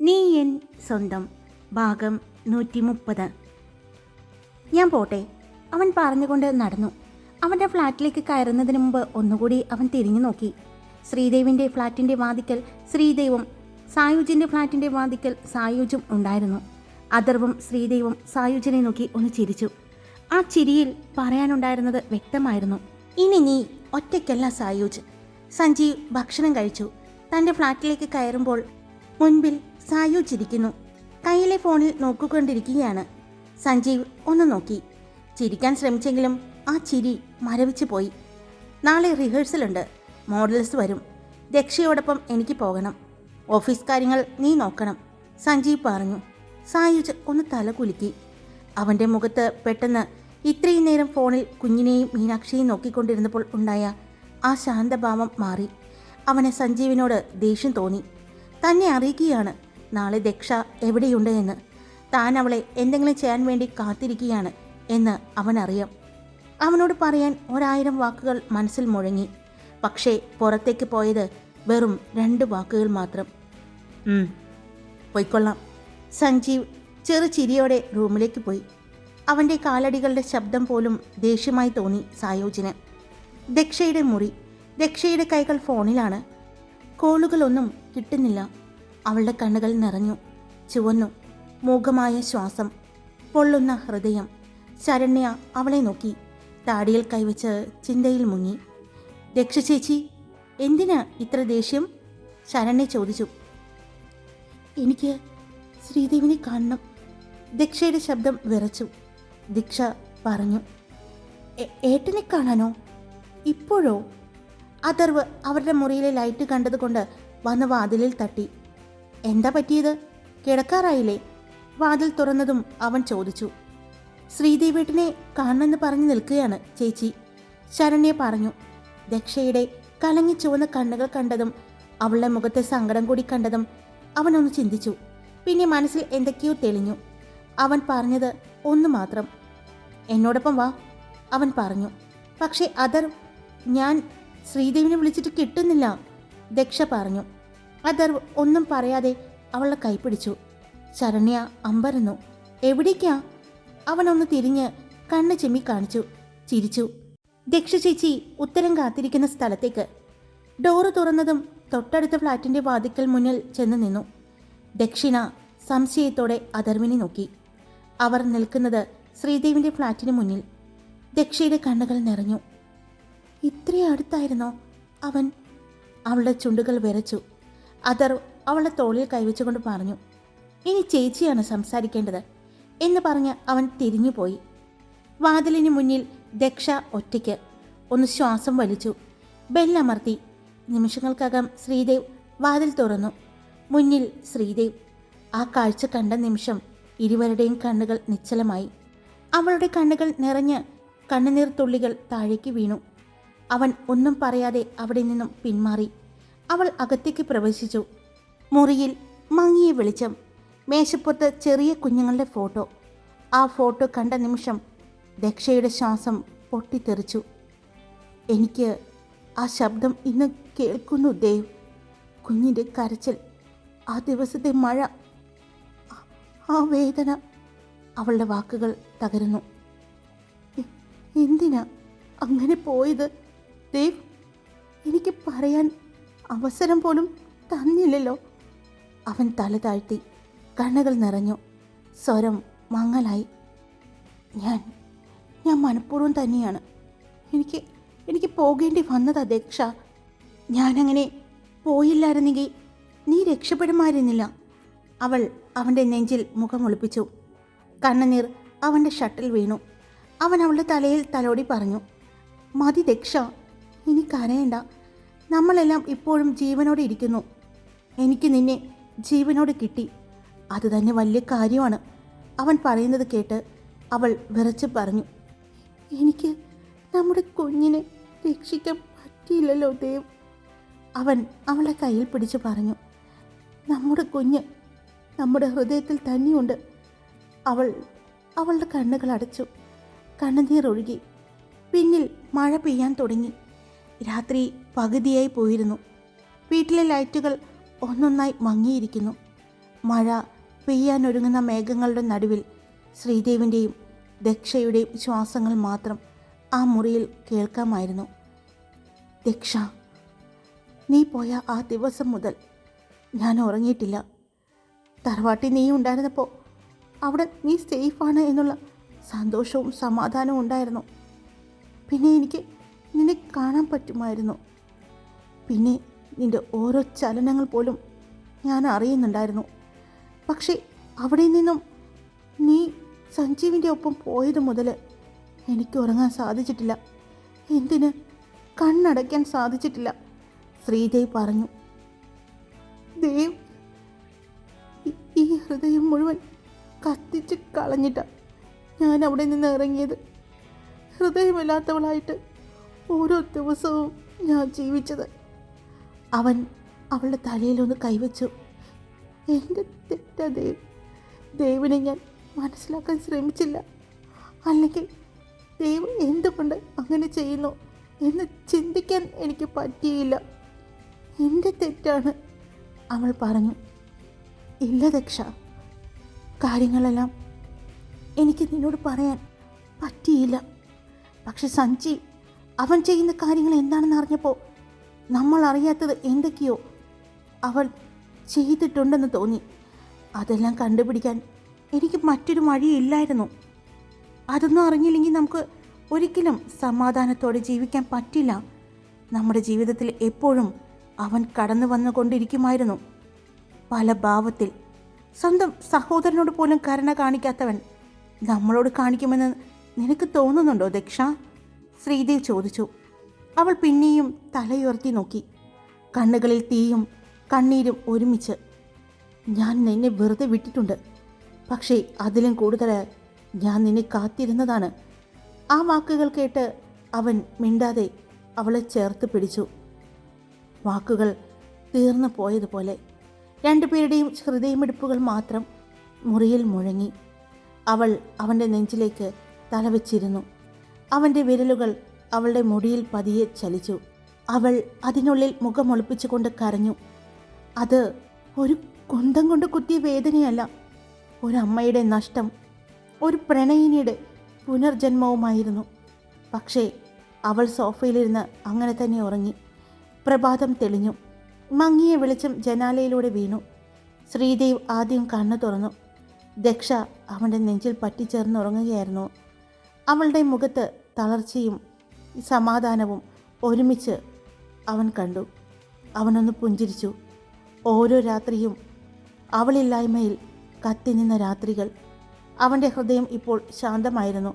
നീ എൻ സ്വന്തം ഭാഗം നൂറ്റി മുപ്പത് ഞാൻ പോട്ടെ. അവൻ പറഞ്ഞുകൊണ്ട് നടന്നു. അവന്റെ ഫ്ലാറ്റിലേക്ക് കയറുന്നതിന് മുമ്പ് ഒന്നുകൂടി അവൻ തിരിഞ്ഞു നോക്കി. ശ്രീദേവിന്റെ ഫ്ലാറ്റിന്റെ വാതിക്കൽ ശ്രീദേവും സായുജിന്റെ ഫ്ലാറ്റിന്റെ വാതിക്കൽ സായുജും ഉണ്ടായിരുന്നു. അഥർവും ശ്രീദേവും സായുജിനെ നോക്കി ഒന്ന് ചിരിച്ചു. ആ ചിരിയിൽ പറയാനുണ്ടായിരുന്നത് വ്യക്തമായിരുന്നു. ഇനി നീ ഒറ്റയ്ക്കല്ല സായുജ്. സഞ്ജീവ് ഭക്ഷണം കഴിച്ചു. തന്റെ ഫ്ലാറ്റിലേക്ക് കയറുമ്പോൾ മുൻപിൽ സായുജ് ചിരിക്കുന്നു കയ്യിലെ ഫോണിൽ നോക്കിക്കൊണ്ടിരിക്കുകയാണ്. സഞ്ജീവ് ഒന്ന് നോക്കി. ചിരിക്കാൻ ശ്രമിച്ചെങ്കിലും ആ ചിരി മരവിച്ചു പോയി. നാളെ റിഹേഴ്സലുണ്ട് മോഡൽസ് വരും. ദക്ഷയോടൊപ്പം എനിക്ക് പോകണം. ഓഫീസ് കാര്യങ്ങൾ നീ നോക്കണം. സഞ്ജീവ് പറഞ്ഞു. സായുജ് ഒന്ന് തല കുലുക്കി. അവന്റെ മുഖത്ത് പെട്ടെന്ന് ഇത്രയും നേരം ഫോണിൽ കുഞ്ഞിനെയും മീനാക്ഷിയെയും നോക്കിക്കൊണ്ടിരുന്നപ്പോൾ ഉണ്ടായ ആ ശാന്തഭാവം മാറി. അവന് സഞ്ജീവിനോട് ദേഷ്യം തോന്നി. തന്നെ അറിയിക്കുകയാണ്. നാളെ ദക്ഷ എവിടെയുണ്ട് എന്ന്. താൻ അവളെ എന്തെങ്കിലും ചെയ്യാൻ വേണ്ടി കാത്തിരിക്കുകയാണ് എന്ന് അവനറിയാം. അവനോട് പറയാൻ ഒരായിരം വാക്കുകൾ മനസ്സിൽ മുഴങ്ങി. പക്ഷേ പുറത്തേക്ക് പോയത് വെറും രണ്ട് വാക്കുകൾ മാത്രം. "ഉം, പൊയ്ക്കൊള്ളാം. സഞ്ജീവ് ചെറു ചിരിയോടെ റൂമിലേക്ക് പോയി. അവന്റെ കാലടികളുടെ ശബ്ദം പോലും ദേഷ്യമായി തോന്നി സായോജിന്. ദക്ഷയുടെ മുറി ദക്ഷയുടെ കൈകൾ ഫോണിലാണ്. കോളുകളൊന്നും കിട്ടുന്നില്ല. അവളുടെ കണ്ണുകൾ നിറഞ്ഞു. ചുവന്നു. മൂകമായ ശ്വാസം. പൊള്ളുന്ന ഹൃദയം. ശരണ്യ അവളെ നോക്കി. താടിയിൽ കൈവച്ച് ചിന്തയിൽ മുങ്ങി. ദക്ഷ ചേച്ചി എന്തിനാ ഇത്ര ദേഷ്യം? ശരണ്യ ചോദിച്ചു. എനിക്ക് ശ്രീദേവിനെ കാണണം. ദക്ഷയുടെ ശബ്ദം വിറച്ചു. ദീക്ഷ പറഞ്ഞു. "എ- ഏട്ടനെ കാണാനോ? ഇപ്പോഴോ? അതർവ് അവരുടെ മുറിയിലെ ലൈറ്റ് കണ്ടതുകൊണ്ട് വന്ന് വാതിലിൽ തട്ടി. എന്താ പറ്റിയത്? കിടക്കാറായില്ലേ? വാതിൽ തുറന്നതും അവൻ ചോദിച്ചു. ശ്രീദേവേട്ടിനെ കാണണമെന്ന് പറഞ്ഞു നിൽക്കുകയാണ് ചേച്ചി. ശരണ്യ പറഞ്ഞു ദക്ഷയുടെ കലങ്ങി ചുവന്ന കണ്ണുകൾ കണ്ടതും അവളുടെ മുഖത്തെ സങ്കടം കൂടി കണ്ടതും അവനൊന്ന് ചിന്തിച്ചു. പിന്നെ മനസ്സിൽ എന്തൊക്കെയോ തെളിഞ്ഞു. അവൻ പറഞ്ഞത് ഒന്ന് മാത്രം. എന്നോടൊപ്പം വാ അവൻ പറഞ്ഞു. പക്ഷേ അതർ ഞാൻ ശ്രീദേവിനെ വിളിച്ചിട്ട് കിട്ടുന്നില്ല ദക്ഷ പറഞ്ഞു. അതർ ഒന്നും പറയാതെ അവളെ കൈപിടിച്ചു. ശരണ്യ അമ്പരന്നു. എവിടേക്കാ? അവനൊന്ന് തിരിഞ്ഞ് കണ്ണ് ചെമ്മി കാണിച്ചു. ചിരിച്ചു. ദക്ഷ ചേച്ചി ഉത്തരം കാത്തിരിക്കുന്ന സ്ഥലത്തേക്ക്. ഡോറ് തുറന്നതും തൊട്ടടുത്ത ഫ്ലാറ്റിന്റെ വാതിക്കൽ മുന്നിൽ ചെന്ന് നിന്നു. ദക്ഷിണ സംശയത്തോടെ അധർവിനെ നോക്കി. അവർ നിൽക്കുന്നത് ശ്രീദേവിന്റെ ഫ്ലാറ്റിന് മുന്നിൽ. ദക്ഷയുടെ കണ്ണുകൾ നിറഞ്ഞു. ഇത്രയും അടുത്തായിരുന്നോ? അവൻ അവളുടെ ചുണ്ടുകൾ വിറച്ചു. അതർ അവളുടെ തോളിൽ കൈവച്ചുകൊണ്ട് പറഞ്ഞു ഇനി ചേച്ചിയാണ് സംസാരിക്കേണ്ടത് എന്ന് പറഞ്ഞ് അവൻ തിരിഞ്ഞുപോയി വാതിലിന് മുന്നിൽ ദക്ഷ ഒറ്റയ്ക്ക് ഒന്ന് ശ്വാസം വലിച്ചു. ബെല്ലമർത്തി. നിമിഷങ്ങൾക്കകം ശ്രീദേവ് വാതിൽ തുറന്നു. മുന്നിൽ ശ്രീദേവ്. ആ കാഴ്ച കണ്ട നിമിഷം ഇരുവരുടെയും കണ്ണുകൾ നിശ്ചലമായി. അവളുടെ കണ്ണുകൾ നിറഞ്ഞ് കണ്ണുനീർ തുള്ളികൾ താഴേക്ക് വീണു. അവൻ ഒന്നും പറയാതെ അവിടെ നിന്നും പിന്മാറി. അവൾ അകത്തേക്ക് പ്രവേശിച്ചു. മുറിയിൽ മങ്ങിയ വെളിച്ചം. മേശപ്പുറത്ത് ചെറിയ കുഞ്ഞുങ്ങളുടെ ഫോട്ടോ. ആ ഫോട്ടോ കണ്ട നിമിഷം ദക്ഷയുടെ ശ്വാസം പൊട്ടിത്തെറിച്ചു. എനിക്ക് ആ ശബ്ദം ഇന്ന് കേൾക്കുന്നു ദേവ്. കുഞ്ഞിന്റെ കരച്ചിൽ ആ ദിവസത്തെ മഴ ആ- വേദന. അവളുടെ വാക്കുകൾ തകരുന്നു. എന്തിനാ അങ്ങനെ പോയത്? ദേവ് എനിക്ക് പറയാൻ അവസരം പോലും തന്നില്ലല്ലോ. അവൻ തല താഴ്ത്തി കണ്ണുകൾ നിറഞ്ഞു. സ്വരം മങ്ങലായി. ഞാൻ ഞാൻ മനഃപൂർവം തന്നെയാണ്. എനിക്ക് എനിക്ക് പോകേണ്ടി വന്നത് അധ്യക്ഷ ഞാനങ്ങനെ പോയില്ലായിരുന്നെങ്കിൽ നീ രക്ഷപ്പെടുമായിരുന്നില്ല. അവൾ അവന്റെ നെഞ്ചിൽ മുഖം ഒളിപ്പിച്ചു. കണ്ണുനീർ അവന്റെ ഷട്ടിൽ വീണു. അവൻ അവളുടെ തലയിൽ തലോടി പറഞ്ഞു മതി ദക്ഷ ഇനി കരയണ്ട. നമ്മളെല്ലാം ഇപ്പോഴും ജീവനോടെ ഇരിക്കുന്നു. എനിക്ക് നിന്നെ ജീവനോട് കിട്ടി. അത് തന്നെ വലിയ കാര്യമാണ്. അവൻ പറയുന്നത് കേട്ട് അവൾ വിറച്ച് പറഞ്ഞു. എനിക്ക് നമ്മുടെ കുഞ്ഞിനെ രക്ഷിക്കാൻ പറ്റിയില്ലല്ലോ ദേവ്. അവൻ അവളെ കയ്യിൽ പിടിച്ചു പറഞ്ഞു. നമ്മുടെ കുഞ്ഞ് നമ്മുടെ ഹൃദയത്തിൽ തന്നെയുണ്ട്. അവൾ അവളുടെ കണ്ണുകൾ അടച്ചു. കണ്ണുനീർ ഒഴുകി പിന്നിൽ മഴ പെയ്യാൻ തുടങ്ങി. രാത്രി പകുതിയായി പോയിരുന്നു. വീട്ടിലെ ലൈറ്റുകൾ ഒന്നൊന്നായി മങ്ങിയിരിക്കുന്നു. മഴ പെയ്യാനൊരുങ്ങുന്ന മേഘങ്ങളുടെ നടുവിൽ ശ്രീദേവിന്റെയും ദക്ഷയുടെയും ശ്വാസങ്ങൾ മാത്രം ആ മുറിയിൽ കേൾക്കാമായിരുന്നു. ദക്ഷ നീ പോയ ആ ദിവസം മുതൽ ഞാൻ ഉറങ്ങിയിട്ടില്ല. തറവാട്ടിൽ നീ ഉണ്ടായിരുന്നപ്പോൾ അവിടെ നീ സേഫാണ് എന്നുള്ള സന്തോഷവും സമാധാനവും ഉണ്ടായിരുന്നു. പിന്നെ എനിക്ക് നിന്നെ കാണാൻ പറ്റുമായിരുന്നു. പിന്നെ നിന്റെ ഓരോ ചലനങ്ങൾ പോലും ഞാൻ അറിയുന്നുണ്ടായിരുന്നു. പക്ഷേ അവിടെ നിന്നും നീ സഞ്ജീവിന്റെ ഒപ്പം പോയത് മുതൽ എനിക്ക് ഉറങ്ങാൻ സാധിച്ചിട്ടില്ല. എന്തിന്? കണ്ണടയ്ക്കാൻ സാധിച്ചിട്ടില്ല. ശ്രീദേവ് പറഞ്ഞു. ദേവ് ഈ- ഹൃദയം മുഴുവൻ കത്തിച്ച് കളഞ്ഞിട്ട ഞാൻ അവിടെ നിന്ന് ഇറങ്ങിയത്. ഹൃദയമില്ലാത്തവളായിട്ട് ഓരോ ദിവസവും ഞാൻ ജീവിച്ചത്. അവൻ അവളുടെ തലയിലൊന്ന് കൈവച്ചു. എന്റെ തെറ്റ ദേവ്. ദേവിനെ ഞാൻ മനസ്സിലാക്കാൻ ശ്രമിച്ചില്ല. അല്ലെങ്കിൽ ദൈവം എന്തുകൊണ്ട് അങ്ങനെ ചെയ്യുന്നു എന്ന് ചിന്തിക്കാൻ എനിക്ക് പറ്റിയില്ല. എന്റെ തെറ്റാണ് അവൾ പറഞ്ഞു. ഇല്ല ദക്ഷ. കാര്യങ്ങളെല്ലാം എനിക്ക് നിന്നോട് പറയാൻ പറ്റിയില്ല. പക്ഷെ സഞ്ജി അവൻ ചെയ്യുന്ന കാര്യങ്ങൾ എന്താണെന്ന് അറിഞ്ഞപ്പോൾ നമ്മൾ അറിയാത്തത് എന്തൊക്കെയോ അവൾ ചെയ്തിട്ടുണ്ടെന്ന് തോന്നി. അതെല്ലാം കണ്ടുപിടിക്കാൻ എനിക്ക് മറ്റൊരു വഴിയില്ലായിരുന്നു അതൊന്നും അറിഞ്ഞില്ലെങ്കിൽ നമുക്ക് ഒരിക്കലും സമാധാനത്തോടെ ജീവിക്കാൻ പറ്റില്ല. നമ്മുടെ ജീവിതത്തിൽ എപ്പോഴും അവൻ കടന്നു വന്നുകൊണ്ടിരിക്കുമായിരുന്നു. പല ഭാവത്തിൽ സ്വന്തം സഹോദരനോട് പോലും കരുണ കാണിക്കാത്തവൻ നമ്മളോട് കാണിക്കുമെന്ന് നിനക്ക് തോന്നുന്നുണ്ടോ ദക്ഷ? ശ്രീദേവ് ചോദിച്ചു. അവൾ പിന്നെയും തലയുയർത്തി നോക്കി. കണ്ണുകളിൽ തീയും കണ്ണീരും ഒരുമിച്ച്. ഞാൻ നിന്നെ വെറുതെ വിട്ടിട്ടുണ്ട്. പക്ഷേ അതിലും കൂടുതൽ ഞാൻ നിന്നെ കാത്തിരുന്നതാണ്. ആ വാക്കുകൾ കേട്ട് അവൻ മിണ്ടാതെ അവളെ ചേർത്ത് പിടിച്ചു. വാക്കുകൾ തീർന്നു പോയതുപോലെ രണ്ടുപേരുടെയും ഹൃദയമിടിപ്പുകൾ മാത്രം മുറിയിൽ മുഴങ്ങി. അവൾ അവന്റെ നെഞ്ചിലേക്ക് തലവെച്ചിരുന്നു. അവന്റെ വിരലുകൾ അവളുടെ മുടിയിൽ പതിയെ ചലിച്ചു. അവൾ അതിനുള്ളിൽ മുഖമൊളിപ്പിച്ചുകൊണ്ട് കരഞ്ഞു. അത് ഒരു കുന്തം കൊണ്ട് കുത്തിയ വേദനയല്ല ഒരമ്മയുടെ നഷ്ടം ഒരു പ്രണയിനിയുടെ പുനർജന്മവുമായിരുന്നു. പക്ഷേ അവൾ സോഫയിലിരുന്ന് അങ്ങനെ തന്നെ ഉറങ്ങി. പ്രഭാതം തെളിഞ്ഞു. മങ്ങിയ വെളിച്ചം ജനാലയിലൂടെ വീണു. ശ്രീദേവ് ആദ്യം കണ്ണു തുറന്നു. ദക്ഷ അവന്റെ നെഞ്ചിൽ പറ്റിച്ചേർന്ന് ഉറങ്ങുകയായിരുന്നു അവളുടെ മുഖത്ത് തളർച്ചയും സമാധാനവും ഒരുമിച്ച് അവൻ കണ്ടു. അവനൊന്ന് പുഞ്ചിരിച്ചു. ഓരോ രാത്രിയും അവളില്ലായ്മയിൽ കത്തിനിന്ന രാത്രികൾ. അവന്റെ ഹൃദയം ഇപ്പോൾ ശാന്തമായിരുന്നു.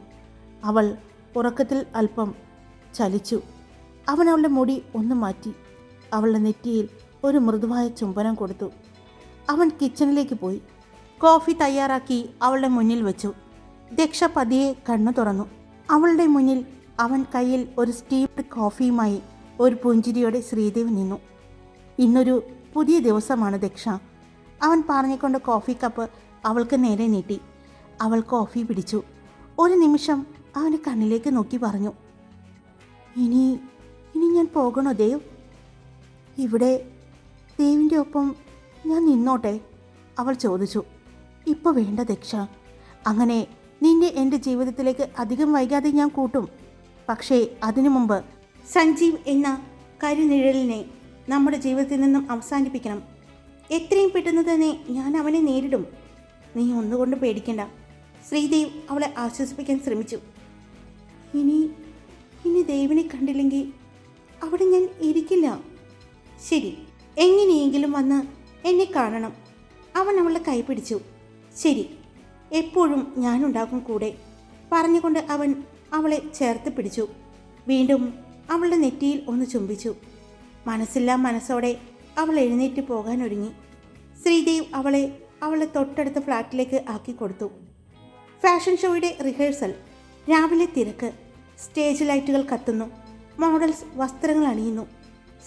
അവൾ ഉറക്കത്തിൽ അല്പം ചലിച്ചു. അവൻ അവളുടെ മുടി ഒന്ന് മാറ്റി അവളുടെ നെറ്റിയിൽ ഒരു മൃദുവായ ചുംബനം കൊടുത്തു. അവൻ കിച്ചണിലേക്ക് പോയി. കോഫി തയ്യാറാക്കി അവളുടെ മുന്നിൽ വെച്ചു. ദക്ഷ പതിയെ കണ്ണു തുറന്നു. അവളുടെ മുന്നിൽ അവൻ കയ്യിൽ ഒരു സ്റ്റീപ്ഡ് കോഫിയുമായി ഒരു പുഞ്ചിരിയോടെ ശ്രീദേവ് നിന്നു. ഇന്നൊരു പുതിയ ദിവസമാണ് ദക്ഷ. അവൻ പറഞ്ഞുകൊണ്ട് കോഫി കപ്പ് അവൾക്ക് നേരെ നീട്ടി. അവൾ കോഫി പിടിച്ചു. ഒരു നിമിഷം അവന്റെ കണ്ണിലേക്ക് നോക്കി പറഞ്ഞു ഇനി ഇനി ഞാൻ പോകണോ ദേവ്? ഇവിടെ ദേവിന്റെ ഒപ്പം ഞാൻ നിന്നോട്ടെ? അവൾ ചോദിച്ചു. ഇപ്പോൾ വേണ്ട ദക്ഷ. അങ്ങനെ നിന്നെ എന്റെ ജീവിതത്തിലേക്ക് അധികം വൈകാതെ ഞാൻ കൂട്ടും. പക്ഷേ അതിനു മുമ്പ് സഞ്ജീവ് എന്ന കരിനിഴലിനെ നമ്മുടെ ജീവിതത്തിൽ നിന്നും അവസാനിപ്പിക്കണം. എത്രയും പെട്ടെന്ന് തന്നെ ഞാൻ അവനെ നേരിടും. നീ ഒന്നുകൊണ്ട് പേടിക്കണ്ട. ശ്രീദേവ് അവളെ ആശ്വസിപ്പിക്കാൻ ശ്രമിച്ചു. ഇനി ഇനി ദേവിനെ കണ്ടില്ലെങ്കിൽ അവിടെ ഞാൻ ഇരിക്കില്ല. ശരി എങ്ങനെയെങ്കിലും വന്ന് എന്നെ കാണണം. അവൻ അവളെ കൈ പിടിച്ചു. ശരി എപ്പോഴും ഞാനുണ്ടാകും കൂടെ. പറഞ്ഞുകൊണ്ട് അവൻ അവളെ ചേർത്ത് പിടിച്ചു. വീണ്ടും അവളുടെ നെറ്റിയിൽ ഒന്ന് ചുംബിച്ചു. മനസ്സില്ലാ മനസ്സോടെ അവൾ എഴുന്നേറ്റ് പോകാൻ ഒരുങ്ങി ശ്രീദേവ് അവളെ അവളെ തൊട്ടടുത്ത ഫ്ലാറ്റിലേക്ക് ആക്കി കൊടുത്തു. ഫാഷൻ ഷോയുടെ റിഹേഴ്സൽ രാവിലെ തിരക്ക് സ്റ്റേജ് ലൈറ്റുകൾ കത്തുന്നു മോഡൽസ് വസ്ത്രങ്ങൾ അണിയുന്നു.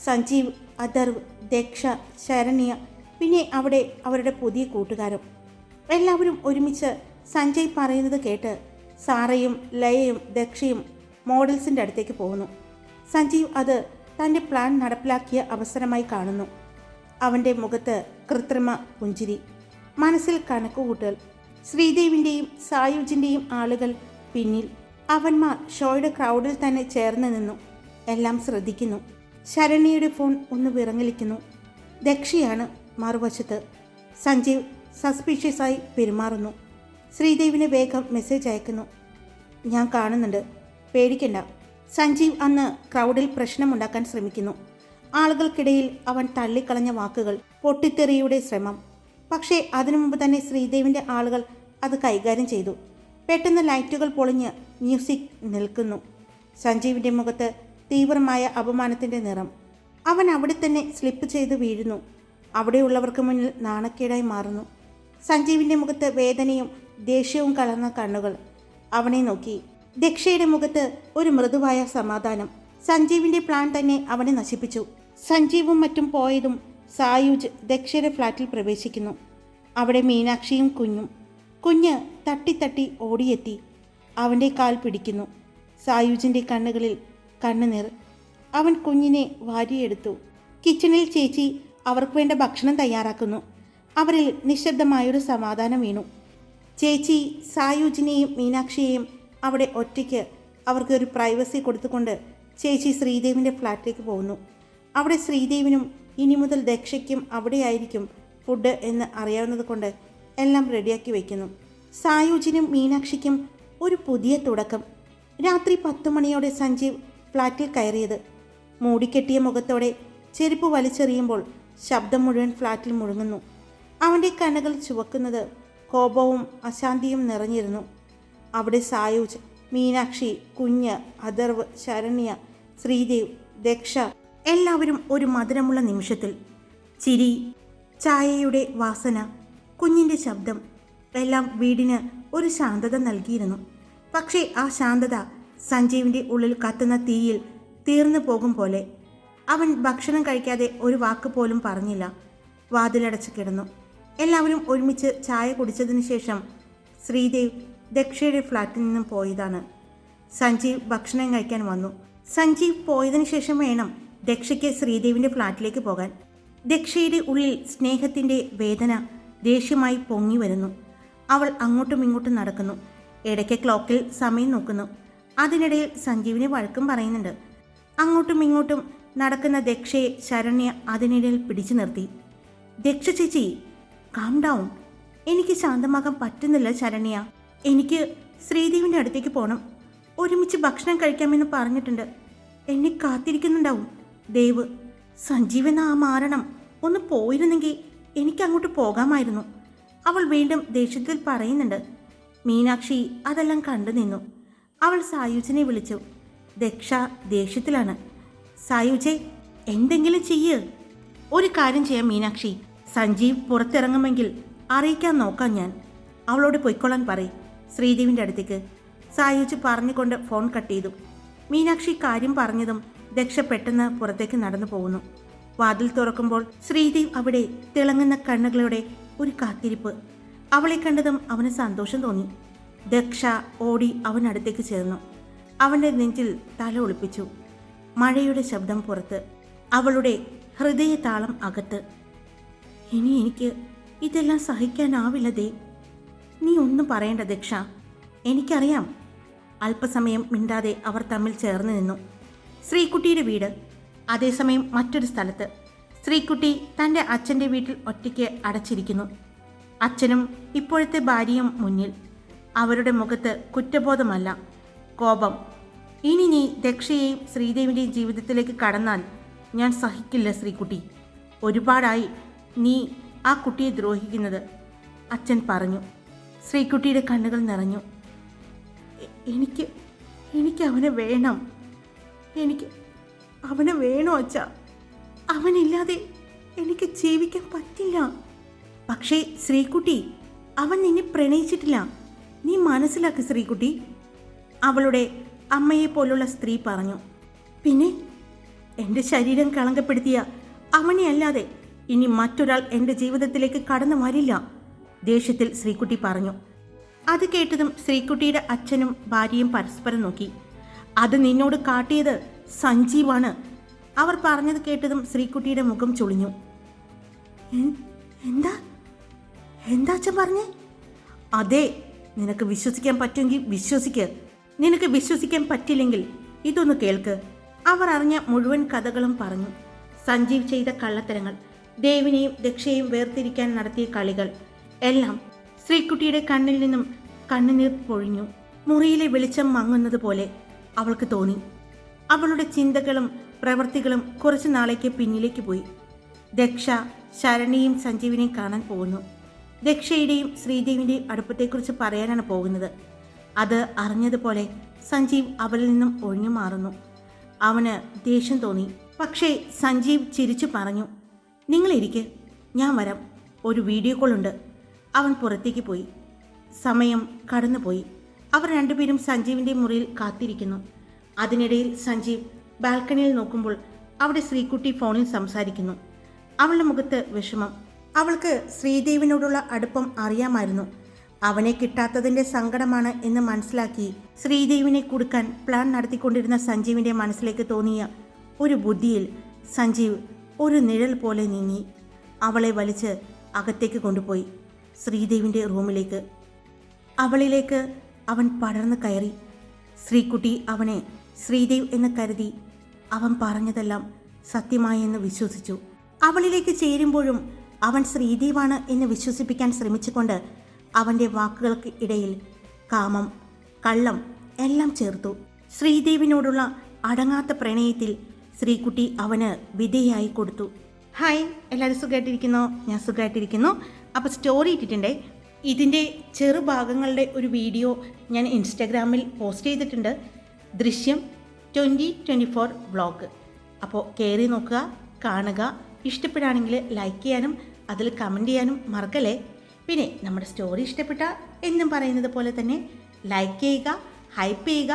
സഞ്ജീവ് അദർവ് ദക്ഷ ശരണ്യ പിന്നെ അവിടെ അവരുടെ പുതിയ കൂട്ടുകാരും. എല്ലാവരും ഒരുമിച്ച് സഞ്ജയ് പറയുന്നത് കേട്ട് സാറയും ലയയും ദക്ഷയും മോഡൽസിന്റെ അടുത്തേക്ക് പോകുന്നു. സഞ്ജീവ് അത് തന്റെ പ്ലാൻ നടപ്പിലാക്കിയ അവസരമായി കാണുന്നു. അവന്റെ മുഖത്ത് കൃത്രിമ പുഞ്ചിരി. മനസ്സിൽ കണക്കുകൂട്ടൽ. ശ്രീദേവിന്റെയും സായുജിന്റെയും ആളുകൾ പിന്നിൽ. അവന്മാർ ഷോയുടെ ക്രൗഡിൽ തന്നെ ചേർന്ന് നിന്നു. എല്ലാം ശ്രദ്ധിക്കുന്നു. ശരണിയുടെ ഫോൺ ഒന്ന് വിറങ്ങലിക്കുന്നു. ദക്ഷയാണ് മറുവശത്ത്. സഞ്ജീവ് സസ്പീഷ്യസായി പെരുമാറുന്നു. ശ്രീദേവിന് വേഗം മെസ്സേജ് അയക്കുന്നു. ഞാൻ കാണുന്നുണ്ട്. പേടിക്കണ്ട. സഞ്ജീവ് അന്ന് ക്രൗഡിൽ പ്രശ്നമുണ്ടാക്കാൻ ശ്രമിക്കുന്നു. ആളുകൾക്കിടയിൽ അവൻ തള്ളിക്കളഞ്ഞ വാക്കുകൾ പൊട്ടിത്തെറിയുടെ ശ്രമം. പക്ഷേ അതിനു മുമ്പ് തന്നെ ശ്രീദേവിന്റെ ആളുകൾ അത് കൈകാര്യം ചെയ്തു. പെട്ടെന്ന് ലൈറ്റുകൾ പൊളിഞ്ഞ് മ്യൂസിക് നിൽക്കുന്നു. സഞ്ജീവിന്റെ മുഖത്ത് തീവ്രമായ അപമാനത്തിന്റെ നിറം. അവൻ അവിടെ തന്നെ സ്ലിപ്പ് ചെയ്ത് വീഴുന്നു. അവിടെയുള്ളവർക്ക് മുന്നിൽ നാണക്കേടായി മാറുന്നു. സഞ്ജീവിന്റെ മുഖത്ത് വേദനയും ദേഷ്യവും കലർന്ന കണ്ണുകൾ അവനെ നോക്കി. ദക്ഷയുടെ മുഖത്ത് ഒരു മൃദുവായ സമാധാനം. സഞ്ജീവിന്റെ പ്ലാൻ തന്നെ അവനെ നശിപ്പിച്ചു. സഞ്ജീവും മറ്റും പോയതും സായുജ് ദക്ഷയുടെ ഫ്ലാറ്റിൽ പ്രവേശിക്കുന്നു. അവിടെ മീനാക്ഷിയും കുഞ്ഞും. കുഞ്ഞ് തട്ടിത്തട്ടി ഓടിയെത്തി. അവന്റെ കാൽ പിടിക്കുന്നു. സായുജിന്റെ കണ്ണുകളിൽ കണ്ണുനീർ. അവൻ കുഞ്ഞിനെ വാരിയെടുത്തു. കിച്ചണിൽ ചേച്ചി അവർക്ക് വേണ്ട ഭക്ഷണം തയ്യാറാക്കുന്നു. അവരിൽ നിശബ്ദമായൊരു സമാധാനം വീണു. ചേച്ചി സായുജിനെയും മീനാക്ഷിയെയും അവിടെ ഒറ്റയ്ക്ക് അവർക്ക് ഒരു പ്രൈവസി കൊടുത്തുകൊണ്ട് ചേച്ചി ശ്രീദേവിന്റെ ഫ്ലാറ്റിലേക്ക് പോകുന്നു. അവിടെ ശ്രീദേവിനും ഇനി മുതൽ ദക്ഷയ്ക്കും അവിടെയായിരിക്കും ഫുഡ് എന്ന് അറിയാവുന്നത് കൊണ്ട് എല്ലാം റെഡിയാക്കി വയ്ക്കുന്നു സായുജിനും മീനാക്ഷിക്കും ഒരു പുതിയ തുടക്കം. രാത്രി പത്തു മണിയോടെ സഞ്ജീവ് ഫ്ലാറ്റിൽ കയറിയത്. മൂടിക്കെട്ടിയ മുഖത്തോടെ ചെരുപ്പ് വലിച്ചെറിയുമ്പോൾ ശബ്ദം മുഴുവൻ ഫ്ലാറ്റിൽ മുഴങ്ങുന്നു. അവന്റെ കണ്ണുകൾ ചുവക്കുന്നത് കോപവും അശാന്തിയും നിറഞ്ഞിരുന്നു. അവിടെ സായൂജ് മീനാക്ഷി കുഞ്ഞ് അഥർവ് ശരണ്യ ശ്രീദേവ് ദക്ഷ എല്ലാവരും ഒരു മധുരമുള്ള നിമിഷത്തിൽ. ചിരി ചായയുടെ വാസന കുഞ്ഞിന്റെ ശബ്ദം എല്ലാം വീടിന് ഒരു ശാന്തത നൽകിയിരുന്നു. പക്ഷേ ആ ശാന്തത സഞ്ജീവിന്റെ ഉള്ളിൽ കത്തുന്ന തീയിൽ തീർന്നു പോകും പോലെ. അവൻ ഭക്ഷണം കഴിക്കാതെ ഒരു വാക്ക് പോലും പറഞ്ഞില്ല. വാതിലടച്ച് കിടന്നു. എല്ലാവരും ഒരുമിച്ച് ചായ കുടിച്ചതിന് ശേഷം ശ്രീദേവ് ദക്ഷയുടെ ഫ്ലാറ്റിൽ നിന്നും പോയതാണ്. സഞ്ജീവ് ഭക്ഷണം കഴിക്കാൻ വന്നു. സഞ്ജീവ് പോയതിനു ശേഷം വേണം ദക്ഷയ്ക്ക് ശ്രീദേവിന്റെ ഫ്ലാറ്റിലേക്ക് പോകാൻ. ദക്ഷയുടെ ഉള്ളിൽ സ്നേഹത്തിന്റെ വേദന ദേഷ്യമായി പൊങ്ങി വരുന്നു. അവൾ അങ്ങോട്ടും ഇങ്ങോട്ടും നടക്കുന്നു. ഇടയ്ക്ക് ക്ലോക്കിൽ സമയം നോക്കുന്നു. അതിനിടയിൽ സഞ്ജീവിനെ വഴക്കും പറയുന്നുണ്ട്. അങ്ങോട്ടും ഇങ്ങോട്ടും നടക്കുന്ന ദക്ഷയെ ശരണ്യ അതിനിടയിൽ പിടിച്ചു നിർത്തി. ദക്ഷ ചേച്ചി കാം ഡൗൺ എനിക്ക് ശാന്തമാകാൻ പറ്റുന്നില്ല ശരണ്യ. എനിക്ക് ശ്രീദേവിന്റെ അടുത്തേക്ക് പോകണം ഒരുമിച്ച് ഭക്ഷണം കഴിക്കാമെന്ന് പറഞ്ഞിട്ടുണ്ട്. എന്നെ കാത്തിരിക്കുന്നുണ്ടാവും. ദേവ് സഞ്ജീവൻ ആ മാറണം ഒന്ന് പോയിരുന്നെങ്കിൽ എനിക്ക് അങ്ങോട്ട് പോകാമായിരുന്നു. അവൾ വീണ്ടും ദേഷ്യത്തിൽ പറയുന്നുണ്ട്. മീനാക്ഷി അതെല്ലാം കണ്ടു നിന്നു. അവൾ സായുജനെ വിളിച്ചു. ദക്ഷ ദേഷ്യത്തിലാണ്. സായുജെ എന്തെങ്കിലും ചെയ്യ്. ഒരു കാര്യം ചെയ്യാം മീനാക്ഷി. സഞ്ജീവ് പുറത്തിറങ്ങുമെങ്കിൽ അറിയിക്കാൻ നോക്കാം ഞാൻ. അവളോട് പൊയ്ക്കൊള്ളാൻ പറയും. ശ്രീദേവിന്റെ അടുത്തേക്ക് സായുജ് പറഞ്ഞുകൊണ്ട് ഫോൺ കട്ട് ചെയ്തു. മീനാക്ഷി കാര്യം പറഞ്ഞതും ദക്ഷ പെട്ടെന്ന് പുറത്തേക്ക് നടന്നു പോകുന്നു. വാതിൽ തുറക്കുമ്പോൾ ശ്രീദേവ് അവിടെ തിളങ്ങുന്ന കണ്ണുകളുടെ ഒരു കാത്തിരിപ്പ്. അവളെ കണ്ടതും അവന് സന്തോഷം തോന്നി. ദക്ഷ ഓടി അവനടുത്തേക്ക് ചേർന്നു. അവന്റെ നെഞ്ചിൽ തല ഒളിപ്പിച്ചു. മഴയുടെ ശബ്ദം പുറത്ത് അവളുടെ ഹൃദയതാളം അകത്ത് ഇനി എനിക്ക് ഇതെല്ലാം സഹിക്കാനാവില്ല ദേ. നീ ഒന്നും പറയേണ്ട ദക്ഷ. എനിക്കറിയാം. അല്പസമയം മിണ്ടാതെ അവർ തമ്മിൽ ചേർന്ന് നിന്നു. ശ്രീകുട്ടിയുടെ വീട് അതേസമയം മറ്റൊരു സ്ഥലത്ത്. ശ്രീകുട്ടി തന്റെ അച്ഛന്റെ വീട്ടിൽ ഒറ്റയ്ക്ക് അടച്ചിരിക്കുന്നു. അച്ഛനും ഇപ്പോഴത്തെ ഭാര്യയും മുന്നിൽ. അവരുടെ മുഖത്ത് കുറ്റബോധമല്ല കോപം. ഇനി നീ ദക്ഷയെയും ശ്രീദേവിന്റെയും ജീവിതത്തിലേക്ക് കടന്നാൽ ഞാൻ സഹിക്കില്ല ശ്രീകുട്ടി. ഒരുപാടായി നീ ആ കുട്ടിയെ ദ്രോഹിക്കുന്നത് അച്ഛൻ പറഞ്ഞു. ശ്രീകുട്ടിയുടെ കണ്ണുകൾ നിറഞ്ഞു. എനിക്ക് എനിക്ക് അവനെ വേണം. എനിക്ക് അവനെ വേണോ അച്ഛ? അവനില്ലാതെ എനിക്ക് ജീവിക്കാൻ പറ്റില്ല. പക്ഷേ ശ്രീകുട്ടി അവൻ നിന്നെ പ്രണയിച്ചിട്ടില്ല. നീ മനസ്സിലാക്കി ശ്രീകുട്ടി. അവളുടെ അമ്മയെ പോലുള്ള സ്ത്രീ പറഞ്ഞു. പിന്നെ എന്റെ ശരീരം കളങ്കപ്പെടുത്തിയ അവനെ അല്ലാതെ ഇനി മറ്റൊരാൾ എന്റെ ജീവിതത്തിലേക്ക് കടന്നു വരില്ല ദേഷ്യത്തിൽ ശ്രീകുട്ടി പറഞ്ഞു. അത് കേട്ടതും ശ്രീകുട്ടിയുടെ അച്ഛനും ഭാര്യയും പരസ്പരം നോക്കി. അത് നിന്നോട് കാട്ടിയത് സഞ്ജീവാണ്. അവർ പറഞ്ഞത് കേട്ടതും ശ്രീകുട്ടിയുടെ മുഖം ചുളിഞ്ഞു. എന്താ? എന്താ അച്ഛൻ പറഞ്ഞേ? അതെ നിനക്ക് വിശ്വസിക്കാൻ പറ്റുമെങ്കിൽ വിശ്വസിക്ക്. നിനക്ക് വിശ്വസിക്കാൻ പറ്റില്ലെങ്കിൽ ഇതൊന്ന് കേൾക്ക്. അവർ അറിഞ്ഞ മുഴുവൻ കഥകളും പറഞ്ഞു. സഞ്ജീവ് ചെയ്ത കള്ളത്തരങ്ങൾ ദേവിനെയും ദക്ഷയെയും വേർതിരിക്കാൻ നടത്തിയ കളികൾ. എല്ലാം ശ്രീകുട്ടിയുടെ കണ്ണിൽ നിന്നും കണ്ണുനീർ പൊഴിഞ്ഞു. മുറിയിലെ വെളിച്ചം മങ്ങുന്നത് പോലെ അവൾക്ക് തോന്നി. അവളുടെ ചിന്തകളും പ്രവൃത്തികളും കുറച്ചു നാളേക്ക് പിന്നിലേക്ക് പോയി. ദക്ഷ ശരണിയും സഞ്ജീവിനെയും കാണാൻ പോകുന്നു. ദക്ഷയുടെയും ശ്രീദേവിന്റെയും അടുപ്പത്തെക്കുറിച്ച് പറയാനാണ് പോകുന്നത്. അത് അറിഞ്ഞതുപോലെ സഞ്ജീവ് അവളിൽ നിന്നും ഒഴിഞ്ഞു മാറുന്നു. അവന് ദേഷ്യം തോന്നി. പക്ഷേ സഞ്ജീവ് ചിരിച്ചു പറഞ്ഞു. നിങ്ങളിരിക്കെ. ഞാൻ വരാം. ഒരു വീഡിയോ കോൾ ഉണ്ട് അവൻ പുറത്തേക്ക് പോയി. സമയം കടന്നുപോയി. അവർ രണ്ടുപേരും സഞ്ജീവിന്റെ മുറിയിൽ കാത്തിരിക്കുന്നു. അതിനിടയിൽ സഞ്ജീവ് ബാൽക്കണിയിൽ നോക്കുമ്പോൾ അവിടെ ശ്രീകുട്ടി ഫോണിൽ സംസാരിക്കുന്നു. അവളുടെ മുഖത്ത് വിഷമം. അവൾക്ക് ശ്രീദേവിനോടുള്ള അടുപ്പം അറിയാമായിരുന്നു. അവനെ കിട്ടാത്തതിന്റെ സങ്കടമാണ് എന്ന് മനസ്സിലാക്കി ശ്രീദേവിനെ കൊടുക്കാൻ പ്ലാൻ നടത്തിക്കൊണ്ടിരുന്ന സഞ്ജീവിന്റെ മനസ്സിലേക്ക് തോന്നിയ ഒരു ബുദ്ധിയിൽ സഞ്ജീവ് ഒരു നിഴൽ പോലെ നീങ്ങി അവളെ വലിച്ച് അകത്തേക്ക് കൊണ്ടുപോയി ശ്രീദേവിന്റെ റൂമിലേക്ക്. അവളിലേക്ക് അവൻ പടർന്നു കയറി. ശ്രീകുട്ടി അവനെ ശ്രീദേവ് എന്ന് കരുതി അവൻ പറഞ്ഞതെല്ലാം സത്യമായെന്ന് വിശ്വസിച്ചു. അവളിലേക്ക് ചേരുമ്പോഴും അവൻ ശ്രീദേവാണ് എന്ന് വിശ്വസിപ്പിക്കാൻ ശ്രമിച്ചുകൊണ്ട് അവന്റെ വാക്കുകൾക്ക് ഇടയിൽ കാമം കള്ളം എല്ലാം ചേർത്തു. ശ്രീദേവിനോടുള്ള അടങ്ങാത്ത പ്രണയത്തിൽ ശ്രീകുട്ടി അവന് വിധേയായി കൊടുത്തു. ഹായ് എല്ലാവരും സുഖമായിട്ടിരിക്കുന്നു ഞാൻ സുഖമായിട്ടിരിക്കുന്നു അപ്പോൾ സ്റ്റോറി ഇട്ടിട്ടുണ്ടേ. ഇതിന്റെ ചെറുഭാഗങ്ങളുടെ ഒരു വീഡിയോ ഞാൻ ഇൻസ്റ്റാഗ്രാമിൽ പോസ്റ്റ് ചെയ്തിട്ടുണ്ട്. ദൃശ്യം ട്വന്റി ട്വന്റി ഫോർ വ്ളോഗ് അപ്പോൾ കയറി നോക്കുക കാണുക. ഇഷ്ടപ്പെടുകയാണെങ്കിൽ ലൈക്ക് ചെയ്യാനും അതിൽ കമന്റ് ചെയ്യാനും മറക്കല്ലേ? പിന്നെ നമ്മുടെ സ്റ്റോറി ഇഷ്ടപ്പെട്ട എന്നും പറയുന്നത് പോലെ തന്നെ ലൈക്ക് ചെയ്യുക ഹൈപ്പ് ചെയ്യുക